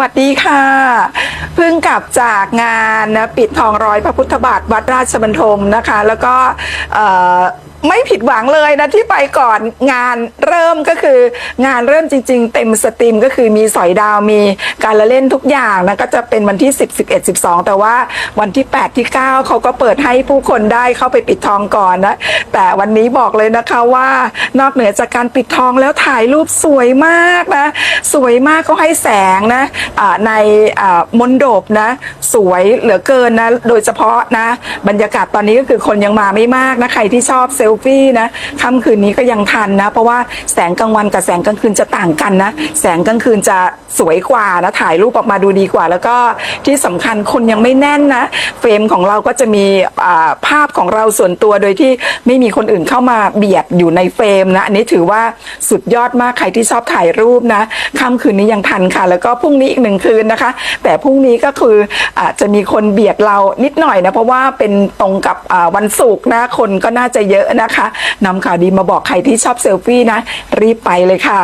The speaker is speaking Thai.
วัสดีค่ะ เพิ่งกลับจากงานนะปิดทองร้อยพระพุทธบาทวัดราชบันทมนะคะ แล้วก็ ไม่ผิดหวังเลยนะที่ไปก่อนงานเริ่มก็คือ งานเริ่มจริง ๆ เต็มสตรีมก็คือมีสอยดาวมีการละเล่นทุกอย่างนะก็จะเป็นวันที่ 10 11 12 แต่ว่าวันที่ 8 ที่ 9เขาก็เปิดให้ผู้คนได้เข้าไปปิดทองก่อนนะแต่วันนี้บอกเลยนะคะว่านอกเหนือจากการปิดทองแล้วถ่ายรูปสวยมากนะสวยมากเขาให้แสงนะอ่าในมณฑปนะสวยเหลือเกินนะโดยเฉพาะนะบรรยากาศตอนนี้ก็คือคนยังมาไม่มากนะใครที่ชอบเซลฟี่นะค่ำคืนนี้ก็ยังทันนะ เพราะว่าแสงกลางวันกับแสงกลางคืนจะต่างกันนะ แสงกลางคืนจะสวยกว่านะถ่ายรูปออกมาดูดีกว่า แล้วก็ที่สำคัญคนยังไม่แน่นนะเฟรมของเราก็จะมีภาพของเราส่วนตัวโดยที่ไม่มีคนอื่นเข้ามาเบียดอยู่ในเฟรมนะอันนี้ถือว่าสุดยอดมากใครที่ชอบถ่ายรูปนะค่ำคืนนี้ยังทันค่ะ แล้วก็พรุ่งนี้อีกหนึ่งคืนนะคะ แต่พรุ่งนี้ก็คืออาจจะมีคนเบียดเรานิดหน่อยนะเพราะว่าเป็นตรงกับวันศุกร์นะคนก็น่าจะเยอะนะคะนำข่าวดีมาบอกใครที่ชอบเซลฟี่นะ รีบไปเลยค่ะ